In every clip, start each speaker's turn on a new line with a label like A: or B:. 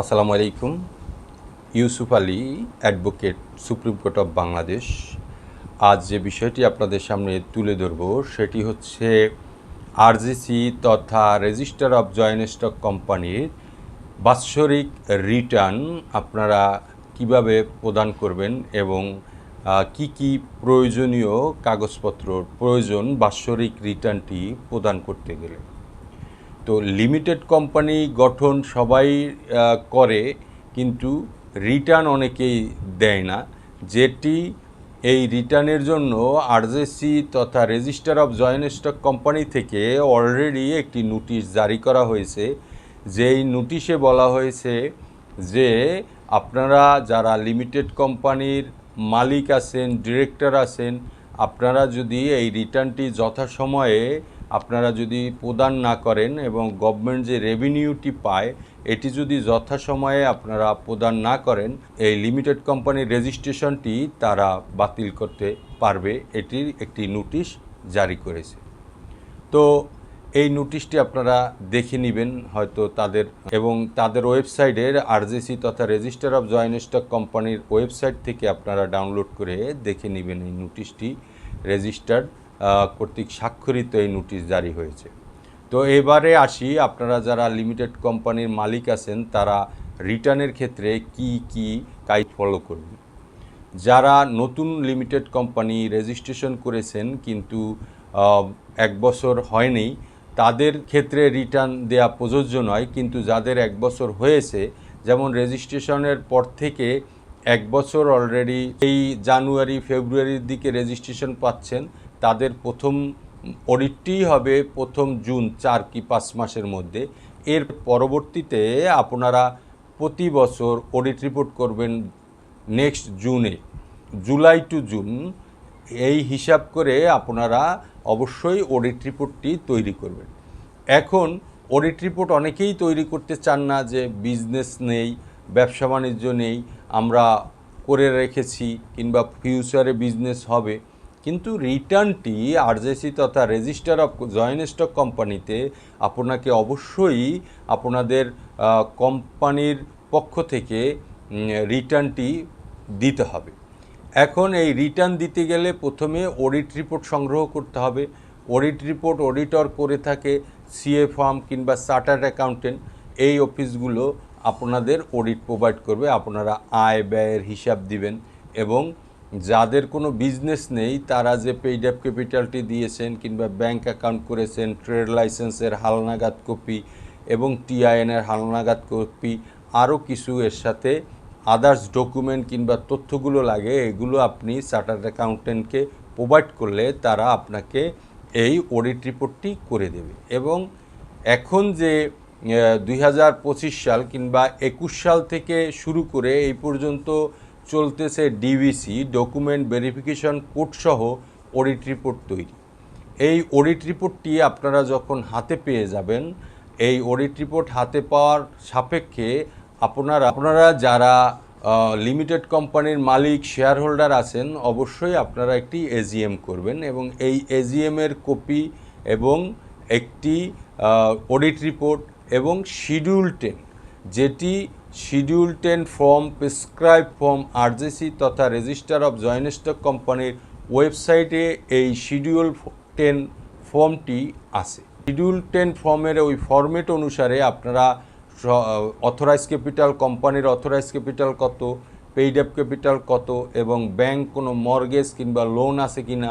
A: আসসালামু আলাইকুম। Yusuf Ali advocate, supreme court of Bangladesh. আজ যে বিষয়টি আপনাদের সামনে তুলে ধরব, সেটি হচ্ছে আরজিসি তথা রেজিস্টার অফ জয়েন্ট স্টক কোম্পানির বাৎসরিক রিটার্ন আপনারা কীভাবে প্রদান করবেন এবং কি কি প্রয়োজনীয় কাগজপত্র প্রয়োজন বাৎসরিক রিটার্নটি প্রদান করতে গেলে। তো লিমিটেড কোম্পানি গঠন সবাই করে, কিন্তু রিটার্ন অনেকেই দেয় না। যেটি এই রিটার্নের জন্য আরজেসি তথা register of joint stock company থেকে অলরেডি একটি নোটিশ জারি করা হয়েছে। যেই নোটিশে বলা হয়েছে যে, আপনারা যারা লিমিটেড কোম্পানির মালিক আছেন ডিরেক্টর আছেন, আপনারা যদি এই রিটার্নটি যথাসময়ে আপনারা যদি প্রদান না করেন এবং গভর্নমেন্ট যে রেভিনিউটি পায়, এটি যদি যথাসময়ে আপনারা প্রদান না করেন, এই লিমিটেড কোম্পানির রেজিস্ট্রেশনটি তারা বাতিল করতে পারবে। এটির একটি নোটিশ জারি করেছে। তো এই নোটিশটি আপনারা দেখে নেবেন হয়তো তাদের এবং তাদের ওয়েবসাইটের আরজেসি তথা রেজিস্টার অফ জয়েন্ট স্টক কোম্পানির ওয়েবসাইট থেকে আপনারা ডাউনলোড করে দেখে নেবেন এই নোটিশটি রেজিস্টার্ড কর্তৃক স্বাক্ষরিত এই নোটিশ জারি হয়েছে। তো এবারে আসি, আপনারা যারা লিমিটেড কোম্পানির মালিক আছেন, তারা রিটার্নের ক্ষেত্রে কি কি কাজ ফলো করবেন? যারা নতুন লিমিটেড কোম্পানি রেজিস্ট্রেশন করেছেন, কিন্তু এক বছর হয়নি, তাদের ক্ষেত্রে রিটার্ন দেয়া প্রযোজ্য নয়, কিন্তু যাদের এক বছর হয়েছে, যেমন রেজিস্ট্রেশনের পর থেকে এক বছর অলরেডি এই জানুয়ারি, ফেব্রুয়ারির দিকে রেজিস্ট্রেশন পাচ্ছেন তাদের প্রথম অডিটটি হবে প্রথম জুন চার কি পাঁচ মাসের মধ্যে। এর পরবর্তীতে আপনারা প্রতি বছর অডিট রিপোর্ট করবেন নেক্সট জুনে। জুলাই টু জুন এই হিসাব করে আপনারা অবশ্যই অডিট রিপোর্টটি তৈরি করবেন। এখন অডিট রিপোর্ট অনেকেই তৈরি করতে চান না যে বিজনেস নেই, ব্যবসা বাণিজ্য নেই, আমরা করে রেখেছি কিংবা ফিউচারে বিজনেস হবে। কিন্তু রিটার্নটি আরজেসি তথা রেজিস্টার অফ জয়েন্ট স্টক কোম্পানিতে আপনাকে অবশ্যই আপনাদের কোম্পানির পক্ষ থেকে রিটার্নটি দিতে হবে। এখন এই রিটার্ন দিতে গেলে প্রথমে অডিট রিপোর্ট সংগ্রহ করতে হবে। অডিট রিপোর্ট অডিটর করে থাকে সিএ ফার্ম কিংবা চার্টার্ড অ্যাকাউন্টেন্ট। এই অফিসগুলো আপনাদের অডিট প্রোভাইড করবে, আপনারা আয় ব্যয়ের হিসাব দিবেন এবং যাদের কোনো বিজনেস নেই, তারা যে পেইড অ্যাপ ক্যাপিটালটি দিয়েছেন কিংবা ব্যাংক অ্যাকাউন্ট করেছেন ট্রেড লাইসেন্সের হালনাগাদ কপি এবং টিআইএনের হালনাগাদ কপি আরও কিছু এর সাথে আদার্স ডকুমেন্ট কিংবা তথ্যগুলো লাগে, এগুলো আপনি চার্টার্ড অ্যাকাউন্টেন্টকে প্রোভাইড করলে তারা আপনাকে এই অডিট রিপোর্টটি করে দেবে। এবং এখন যে দুই হাজার পঁচিশ সাল কিংবা একুশ সাল থেকে শুরু করে এই পর্যন্ত চলতেছে ডিভিসি ডকুমেন্ট ভেরিফিকেশন কোড সহ অডিট রিপোর্ট তৈরি। এই অডিট রিপোর্টটি আপনারা যখন হাতে পেয়ে যাবেন, এই অডিট রিপোর্ট হাতে পাওয়ার সাপেক্ষে আপনারা আপনারা যারা লিমিটেড কোম্পানির মালিক শেয়ার হোল্ডার আছেন, অবশ্যই আপনারা একটি এজিএম করবেন এবং এই এজিএম এর কপি এবং একটি অডিট রিপোর্ট এবং শিডিউল টেন যেটি schedule ten form, prescribe form, RJSC তথা রেজিস্টার অফ জয়েন্ট স্টক কোম্পানির ওয়েবসাইটে এই শিডিউল টেন ফর্মটি আছে। শিডিউল টেন ফর্মের ওই ফরম্যাট অনুসারে আপনারা অথরাইজ ক্যাপিটাল, কোম্পানির অথরাইজ ক্যাপিটাল কত, পেইড অ্যাপ ক্যাপিটাল কত এবং ব্যাংক কোনো মর্গেজ কিংবা লোন আছে কি না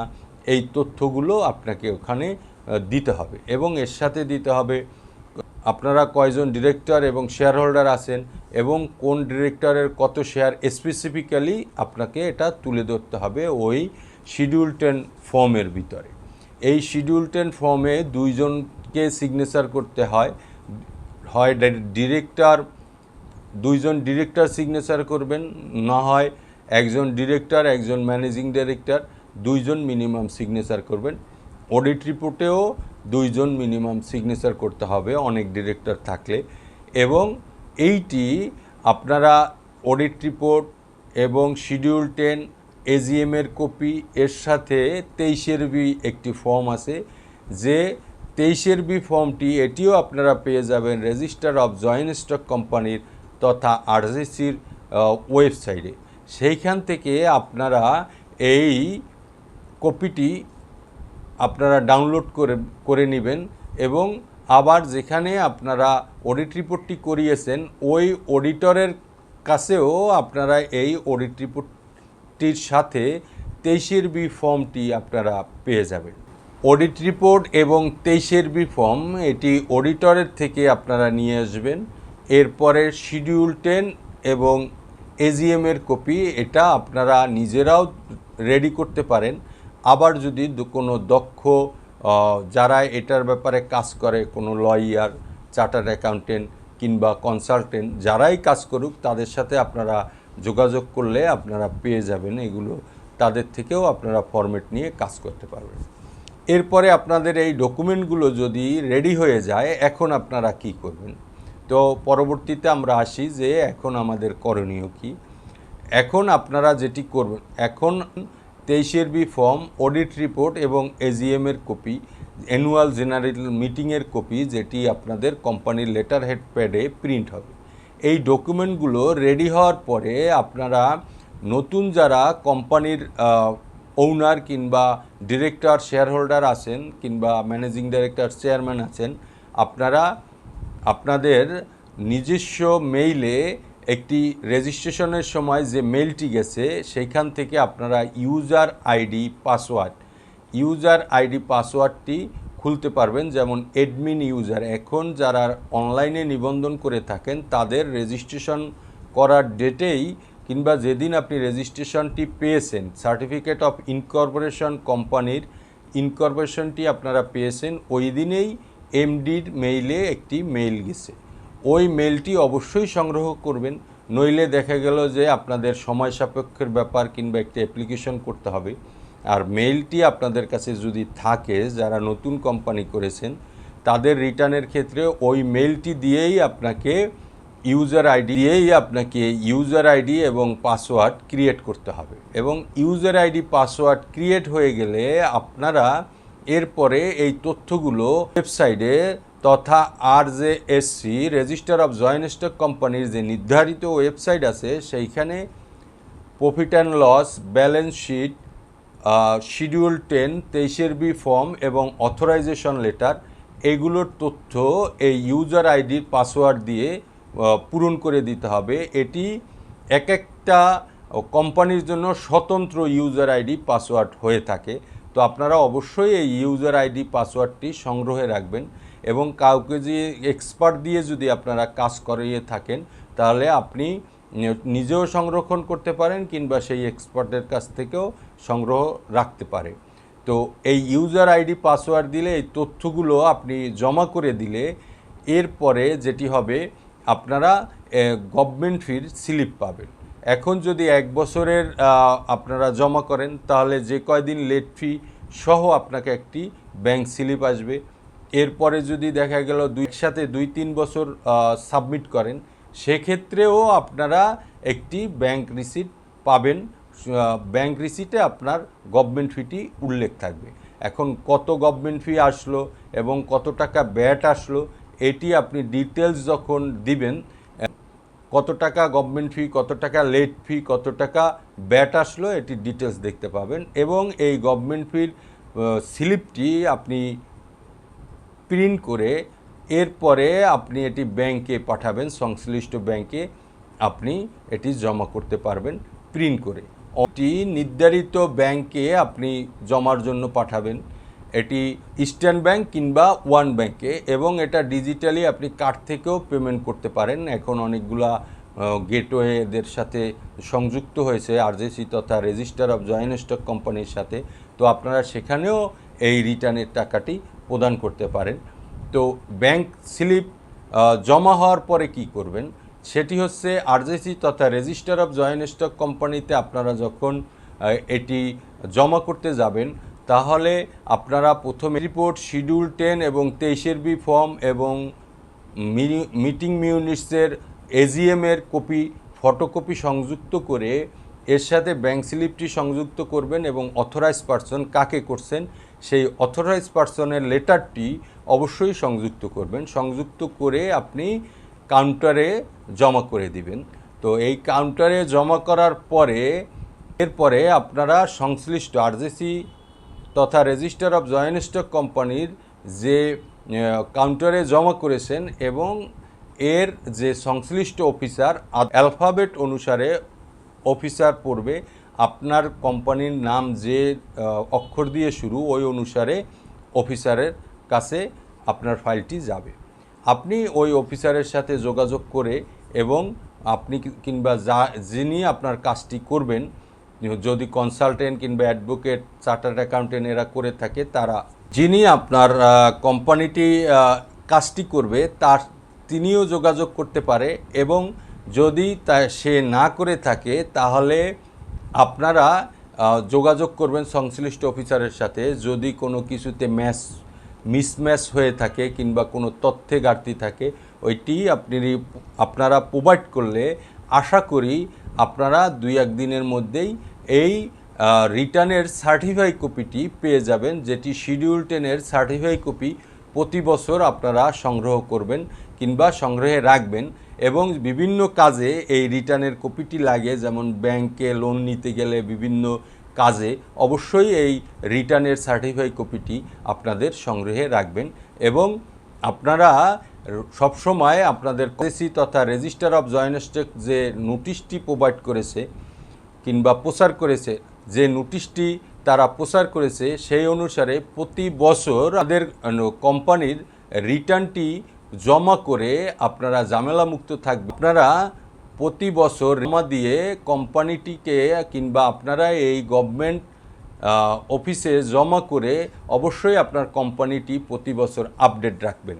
A: এই তথ্যগুলো আপনাকে ওখানে দিতে হবে এবং এর সাথে দিতে হবে আপনারা কয়জন ডিরেক্টর এবং শেয়ার হোল্ডার আছেন এবং কোন ডিরেক্টরের কত শেয়ার স্পেসিফিক্যালি আপনাকে এটা তুলে ধরতে হবে ওই শিডিউল টেন ফর্মের ভিতরে। এই শিডিউল টেন ফর্মে দুইজনকে সিগনেচার করতে হয়। হয় ডিরেক্টর দুইজন ডিরেক্টর সিগনেচার করবেন, না হয় একজন ডিরেক্টর একজন ম্যানেজিং ডিরেক্টর দুইজন মিনিমাম সিগনেচার করবেন। অডিট রিপোর্টেও দুইজন মিনিমাম সিগনেচার করতে হবে, অনেক ডিরেক্টর থাকলে। এবং এইটি আপনারা অডিট রিপোর্ট এবং শিডিউল টেন এজিএমের কপি এর সাথে তেইশের বি একটি ফর্ম আছে, যে তেইশের বি ফর্মটি এটিও আপনারা পেয়ে যাবেন রেজিস্টার অফ জয়েন্ট স্টক কোম্পানির তথা আরজিসির ওয়েবসাইটে সেইখান থেকে আপনারা এই কপিটি আপনারা ডাউনলোড করে করে নেবেন এবং আবার যেখানে আপনারা অডিট রিপোর্টটি করিয়েছেন, ওই অডিটরের কাছেও আপনারা এই অডিট রিপোর্টটির সাথে তেইশের বি ফর্মটি আপনারা পেয়ে যাবেন। অডিট রিপোর্ট এবং তেইশের বি ফর্ম এটি অডিটরের থেকে আপনারা নিয়ে আসবেন। এরপরে শিডিউল টেন এবং এজিএমের কপি এটা আপনারা নিজেরাও রেডি করতে পারেন। আবার যদি কোনো দক্ষ যারা এটার ব্যাপারে কাজ করে, কোনো লয়ার, চার্টার্ড অ্যাকাউন্টেন্ট কিংবা কনসালটেন্ট, যারাই কাজ করুক, তাদের সাথে আপনারা যোগাযোগ করলে আপনারা পেয়ে যাবেন এগুলো। তাদের থেকেও আপনারা ফরম্যাট নিয়ে কাজ করতে পারবেন। এরপরে আপনাদের এই ডকুমেন্টগুলো যদি রেডি হয়ে যায়, এখন আপনারা কি করবেন? তো পরবর্তীতে আমরা আসি যে, এখন আমাদের করণীয় কি? এখন আপনারা যেটি করবেন, এখন তেইশের বি ফর্ম, অডিট রিপোর্ট এবং এজিএমের কপি, অ্যানুয়াল জেনারেল মিটিংয়ের কপি যেটি আপনাদের কোম্পানির লেটার হেড প্যাডে প্রিন্ট হবে। এই ডকুমেন্টগুলো রেডি হওয়ার পরে আপনারা নতুন যারা কোম্পানির ওনার কিংবা ডিরেক্টর শেয়ার হোল্ডার আছেন কিংবা ম্যানেজিং ডাইরেক্টর চেয়ারম্যান আছেন, আপনারা আপনাদের নিজস্ব মেইলে একটি রেজিস্ট্রেশনের সময় যে মেলটি গেছে, সেইখান থেকে আপনারা user ID password user ID পাসওয়ার্ডটি খুলতে পারবেন। যেমন এডমিন ইউজার এখন যারা অনলাইনে নিবন্ধন করে থাকেন, তাদের রেজিস্ট্রেশন করার ডেটেই কিংবা যেদিন আপনি রেজিস্ট্রেশনটি পেয়েছেন সার্টিফিকেট অফ ইনকর্পোরেশন কোম্পানির ইনকর্পোরেশনটি আপনারা পেয়েছেন, ওই দিনেই এমডির মেইলে একটি মেইল গেছে। ওই মেলটি অবশ্যই সংগ্রহ করবেন, নইলে দেখা গেল যে আপনাদের সময় সাপেক্ষের ব্যাপার কিংবা একটি অ্যাপ্লিকেশন করতে হবে। আর মেইলটি আপনাদের কাছে যদি থাকে, যারা নতুন কোম্পানি করেছেন, তাদের রিটার্নের ক্ষেত্রে ওই মেইলটি দিয়েই আপনাকে ইউজার আইডি দিয়েই আপনাকে ইউজার আইডি এবং পাসওয়ার্ড ক্রিয়েট করতে হবে। এবং ইউজার আইডি পাসওয়ার্ড ক্রিয়েট হয়ে গেলে আপনারা এরপরে এই তথ্যগুলো ওয়েবসাইটে তথা R J SC register of joint stock কোম্পানির যে নির্ধারিত ওয়েবসাইট আছে, সেইখানে profit and loss balance sheet schedule ten তেইশের বি ফর্ম এবং অথরাইজেশন লেটার এগুলোর তথ্য এই ইউজার আইডির পাসওয়ার্ড দিয়ে পূরণ করে দিতে হবে। এটি এক একটা কোম্পানির জন্য স্বতন্ত্র ইউজার আইডি পাসওয়ার্ড হয়ে থাকে। তো আপনারা অবশ্যই এই ইউজার আইডি পাসওয়ার্ডটি সংগ্রহে রাখবেন। এবং কাউকে যে এক্সপার্ট দিয়ে যদি আপনারা কাজ করিয়ে থাকেন, তাহলে আপনি নিজেও সংরক্ষণ করতে পারেন কিংবা সেই এক্সপার্টের কাছ থেকেও সংগ্রহ রাখতে পারে। তো এই ইউজার আইডি পাসওয়ার্ড দিলে এই তথ্যগুলো আপনি জমা করে দিলে এরপরে যেটি হবে, আপনারা গভর্নমেন্ট ফির স্লিপ পাবেন। এখন যদি এক বছরের আপনারা জমা করেন, তাহলে যে কয়দিন লেট ফি সহ আপনাকে একটি ব্যাংক স্লিপ আসবে। এরপরে যদি দেখা গেল দুই সাথে দুই তিন বছর সাবমিট করেন, সেক্ষেত্রেও আপনারা একটি ব্যাংক রিসিট পাবেন। ব্যাংক রিসিটে আপনার গভর্নমেন্ট ফিটি উল্লেখ থাকবে। এখন কত গভর্নমেন্ট ফি আসলো এবং কত টাকা ব্যাট আসলো, এটি আপনি ডিটেলস যখন দিবেন, কত টাকা গভর্নমেন্ট ফি কত টাকা লেট ফি কত টাকা ব্যাট আসলো, এটি ডিটেলস দেখতে পাবেন। এবং এই গভর্নমেন্ট ফির স্লিপটি আপনি প্রিন্ট করে এরপরে আপনি এটি ব্যাংকে পাঠাবেন, সংশ্লিষ্ট ব্যাংকে আপনি এটি জমা করতে পারবেন প্রিন্ট করে। এটি নির্ধারিত ব্যাংকে আপনি জমার জন্য পাঠাবেন। এটি ইস্টার্ন ব্যাংক কিংবা ওয়ান ব্যাংকে এবং এটা ডিজিটালি আপনি কার্ড থেকেও পেমেন্ট করতে পারেন। এখন অনেকগুলা গেটওয়ে এদের সাথে সংযুক্ত হয়েছে আরজেসি তথা রেজিস্টার অফ জয়েন্ট স্টক কোম্পানির সাথে। তো আপনারা সেখানেও এই রিটার্নের টাকাটি প্রদান করতে পারেন। তো ব্যাংক স্লিপ জমা হওয়ার পরে কি করবেন? সেটি হচ্ছে আরজেসি তথা রেজিস্টার অফ জয়েন্ট স্টক কোম্পানিতে আপনারা যখন এটি জমা করতে যাবেন, তাহলে আপনারা প্রথমে রিপোর্ট শিডিউল টেন এবং তেইশের বি ফর্ম এবং মিটিং মিউনিটসের এজিএম এর কপি, ফটোকপি সংযুক্ত করে এর সাথে ব্যাংক স্লিপটি সংযুক্ত করবেন এবং অথরাইজ পার্সন কাকে করছেন সেই অথরাইজ পার্সনের লেটারটি অবশ্যই সংযুক্ত করবেন। সংযুক্ত করে আপনি কাউন্টারে জমা করে দিবেন। তো এই কাউন্টারে জমা করার পরে, এরপরে আপনারা সংশ্লিষ্ট আরজেসি তথা রেজিস্টার অফ জয়েন্ট স্টক কোম্পানির যে কাউন্টারে জমা করেছেন এবং এর যে সংশ্লিষ্ট অফিসার অ্যালফাবেট অনুসারে অফিসার পড়বে। আপনার কোম্পানির নাম যে অক্ষর দিয়ে শুরু, ওই অনুসারে অফিসারের কাছে আপনার ফাইলটি যাবে। আপনি ওই অফিসারের সাথে যোগাযোগ করে এবং আপনি কিংবা যা, যিনি আপনার কাজটি করবেন, যদি কনসালটেন্ট কিংবা অ্যাডভোকেট, চার্টার্ড অ্যাকাউন্টেন্ট এরা করে থাকে, তারা, যিনি আপনার কোম্পানিটি কাজটি করবে, তার, তিনিও যোগাযোগ করতে পারে এবং যদি তা, সে না করে থাকে, তাহলে আপনারা যোগাযোগ করবেন সংশ্লিষ্ট অফিসারের সাথে। যদি কোনো কিছুতে ম্যাচ, মিসম্যাচ হয়ে থাকে কিংবা কোনো তথ্যে ঘাটতি থাকে, ওইটি আপনি আপনারা প্রোভাইড করলে আশা করি আপনারা দুই একদিনের মধ্যেই এই রিটার্নের সার্টিফাই কপিটি পেয়ে যাবেন, যেটি শিডিউল টেনের সার্টিফাই কপি প্রতি বছর আপনারা সংগ্রহ করবেন কিংবা সংগ্রহে রাখবেন। এবং বিভিন্ন কাজে এই রিটার্নের কপিটি লাগে, যেমন ব্যাংকে লোন নিতে গেলে বিভিন্ন কাজে অবশ্যই এই রিটার্নের সার্টিফাই কপিটি আপনাদের সংগ্রহে রাখবেন এবং আপনারা সবসময় আপনাদের করেসি তথা রেজিস্টার অফ জয়েন্ট স্টেক যে নোটিশটি প্রোভাইড করেছে কিংবা প্রচার করেছে, যে নোটিশটি তারা প্রচার করেছে, সেই অনুসারে প্রতি বছর তাদের কোম্পানির রিটার্নটি জমা করে আপনারা ঝামেলা মুক্ত থাকবে আপনারা প্রতি বছর জমা দিয়ে কোম্পানিটিকে কিংবা আপনারা এই গভর্নমেন্ট অফিসে জমা করে অবশ্যই আপনার কোম্পানিটি প্রতি বছর আপডেট রাখবেন।